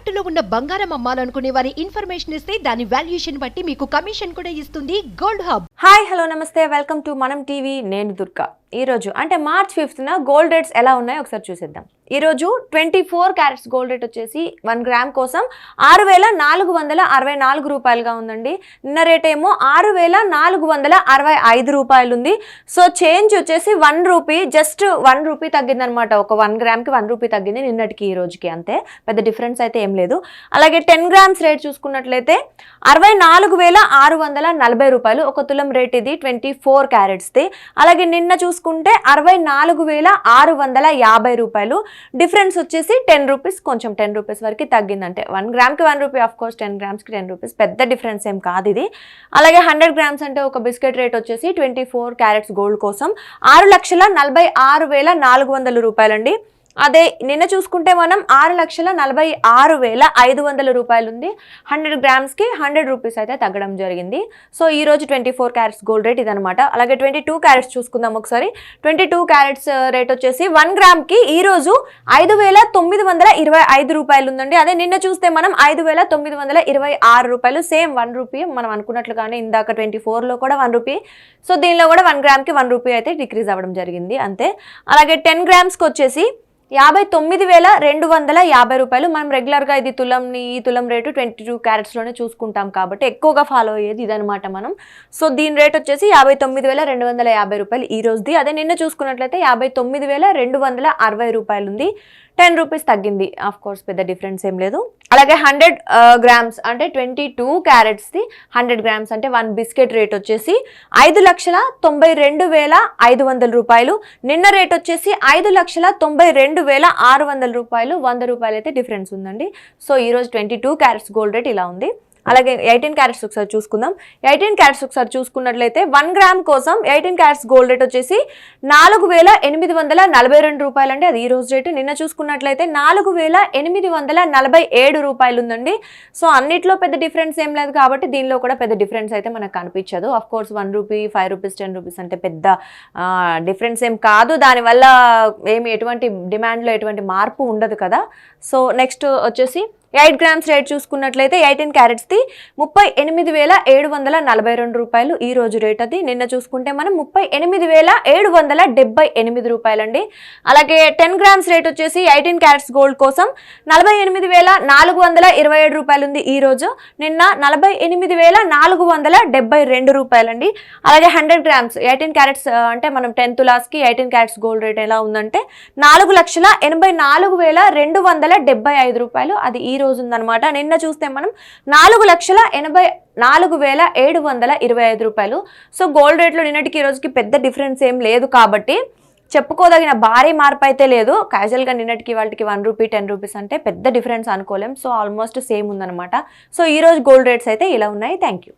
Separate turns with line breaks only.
తాకట్టులో ఉన్న బంగారం అమ్మాలనుకునే వారి ఇన్ఫర్మేషన్ ఇస్తే దాని వాల్యుయేషన్ బట్టి మీకు కమిషన్ కూడా ఇస్తుంది గోల్డ్ హబ్.
హాయ్ హలో నమస్తే. వెల్కమ్ టు మనం టీవీ నేను దుర్గా. ఈరోజు అంటే మార్చ్ ఫిఫ్త్న గోల్డ్ రేట్స్ ఎలా ఉన్నాయో ఒకసారి చూసేద్దాం. ఈరోజు twenty four carats gold rate వచ్చేసి వన్ గ్రామ్ కోసం ఆరు వేల నాలుగు వందల అరవై నాలుగు రూపాయలుగా ఉందండి. నిన్న రేట్ ఏమో ఆరు వేల నాలుగు వందల అరవై ఐదు రూపాయలు ఉంది సో చేంజ్ వచ్చేసి one rupee just one rupee తగ్గిందనమాట ఒక వన్ గ్రామ్కి వన్ రూపీ తగ్గింది నిన్నటికి ఈ రోజుకి అంతే. పెద్ద డిఫరెన్స్ అయితే ఏం లేదు. అలాగే టెన్ గ్రామ్స్ రేట్ చూసుకున్నట్లయితే అరవై నాలుగు వేల ఆరు వందల నలభై రూపాయలు ఒక తులం రేట్ ఇది ట్వంటీ ఫోర్ క్యారెట్స్ది. అలాగే నిన్న చూసుకుంటే అరవై నాలుగు వేల ఆరు వందల యాభై రూపాయలు. డిఫరెన్స్ వచ్చేసి టెన్ రూపీస్ కొంచెం టెన్ రూపీస్ వరకు తగ్గిందంటే. One గ్రామ్కి one rupee of course ten గ్రామ్స్కి ten rupees. పెద్ద డిఫరెన్స్ ఏం కాదు ఇది. అలాగే హండ్రెడ్ గ్రామ్స్ అంటే ఒక బిస్కెట్ రేట్ వచ్చేసి ట్వంటీ ఫోర్ క్యారెట్స్ గోల్డ్ కోసం. ఆరు లక్షల నలభై ఆరు వేల నాలుగు వందల రూపాయలండి. అదే నిన్న చూసుకుంటే మనం ఆరు లక్షల నలభై ఆరు వేల ఐదు వందల రూపాయలు ఉంది హండ్రెడ్ గ్రామ్స్కి హండ్రెడ్ రూపీస్ అయితే తగ్గడం జరిగింది. సో ఈ రోజు twenty four carats gold rate ఇదనమాట అలాగే ట్వంటీ టూ క్యారెట్స్ చూసుకుందాం ఒకసారి. Twenty two carats uh, rate వచ్చేసి వన్ గ్రామ్కి ఈరోజు ఐదు వేల తొమ్మిది వందల ఇరవై ఐదు రూపాయలు ఉందండి అదే నిన్న చూస్తే మనం ఐదు వేల తొమ్మిది వందల ఇరవై ఆరు రూపాయలు సేమ్ వన్ రూపీ మనం అనుకున్నట్లుగానే ఇందాక ట్వంటీ ఫోర్లో కూడా వన్ రూపీ. సో దీనిలో కూడా వన్ గ్రామ్కి వన్ రూపీ అయితే డిక్రీజ్ అవ్వడం జరిగింది అంతే. అలాగే టెన్ గ్రామ్స్కి వచ్చేసి యాభై తొమ్మిది వేల రెండు వందల యాభై రూపాయలు మనం రెగ్యులర్గా ఇది తులంని ఈ తులం రేటు ట్వంటీ టూ క్యారెట్స్లోనే చూసుకుంటాం కాబట్టి ఎక్కువగా ఫాలో అయ్యేది ఇదనమాట మనం. సో దీని రేట్ వచ్చేసి యాభై తొమ్మిది వేల రెండు వందల యాభై రూపాయలు ఈ రోజుది. అదే నిన్న చూసుకున్నట్లయితే యాభై తొమ్మిది వేల రెండు వందల అరవై రూపాయలు ఉంది టెన్ రూపీస్ తగ్గింది. ఆఫ్ కోర్స్ పెద్ద డిఫరెన్స్ ఏం లేదు. అలాగే హండ్రెడ్ గ్రామ్స్ అంటే ట్వంటీ టూ క్యారెట్స్ది హండ్రెడ్ గ్రామ్స్ అంటే వన్ బిస్కెట్ రేట్ వచ్చేసి ఐదు లక్షల తొంభై రెండు వేల ఐదు వందల రూపాయలు. నిన్న రేట్ వచ్చేసి ఐదు లక్షల తొంభై రెండు వేల ఆరు వందల రూపాయలు వంద రూపాయలు అయితే డిఫరెన్స్ ఉందండి. సో ఈరోజు twenty two carats gold rate ఇలా ఉంది. అలాగే ఎయిటీన్ క్యారెట్స్ ఒకసారి చూసుకుందాం. ఎయిటీన్ క్యారెట్స్ ఒకసారి చూసుకున్నట్లయితే వన్ గ్రామ్ కోసం ఎయిటీన్ క్యారెట్స్ గోల్డ్ రేట్ వచ్చేసి నాలుగు వేల ఎనిమిది వందల నలభై రెండు రూపాయలు అండి అది ఈ రోజు రేటు. నిన్న చూసుకున్నట్లయితే నాలుగు వేల ఎనిమిది వందల నలభై ఏడు రూపాయలు ఉందండి సో అన్నిట్లో పెద్ద డిఫరెన్స్ ఏం లేదు కాబట్టి దీనిలో కూడా పెద్ద డిఫరెన్స్ అయితే మనకు కనిపించదు. Of course one rupee five rupees ten rupees అంటే పెద్ద డిఫరెన్స్ ఏం కాదు. దానివల్ల ఏమి ఎటువంటి డిమాండ్లో ఎటువంటి మార్పు ఉండదు కదా. సో నెక్స్ట్ వచ్చేసి ఎయిట్ గ్రామ్స్ రేట్ చూసుకున్నట్లయితే ఎయిటీన్ క్యారెట్స్ది ముప్పై ఎనిమిది వేల ఏడు వందల నలభై రెండు రూపాయలు ఈ రోజు రేట్ అది. నిన్న చూసుకుంటే మనం ముప్పై ఎనిమిది వేల ఏడు వందల డెబ్బై ఎనిమిది రూపాయలండి. అలాగే టెన్ గ్రామ్స్ రేట్ వచ్చేసి ఎయిటీన్ క్యారెట్స్ గోల్డ్ కోసం నలభై ఎనిమిది వేల నాలుగు వందల ఇరవై ఏడు రూపాయలు ఉంది ఈ రోజు. నిన్న నలభై ఎనిమిది వేల నాలుగు వందల డెబ్బై రెండు రూపాయలండి. అలాగే హండ్రెడ్ గ్రామ్స్ ఎయిటీన్ క్యారెట్స్ అంటే మనం టెన్ తులాస్కి ఎయిటీన్ క్యారెట్స్ గోల్డ్ రేట్ ఎలా ఉందంటే నాలుగు లక్షల ఎనభై నాలుగు వేల రెండు వందల డెబ్బై ఐదు రూపాయలు. అది ఈ రోజు ఉందన్నమాట నిన్న చూస్తే మనం నాలుగు లక్షల ఎనభై నాలుగు వేల ఏడు వందల ఇరవై ఐదు రూపాయలు. సో గోల్డ్ రేట్లో నిన్నటికి ఈ రోజుకి పెద్ద డిఫరెన్స్ ఏం లేదు కాబట్టి చెప్పుకోదగిన భారీ మార్పు అయితే లేదు. క్యాజువల్గా నిన్నటికి వాళ్ళకి వన్ రూపీ టెన్ రూపీస్ అంటే పెద్ద డిఫరెన్స్ అనుకోలేం. సో ఆల్మోస్ట్ సేమ్ ఉందన్నమాట. సో ఈ రోజు గోల్డ్ రేట్స్ అయితే ఇలా ఉన్నాయి. Thank you.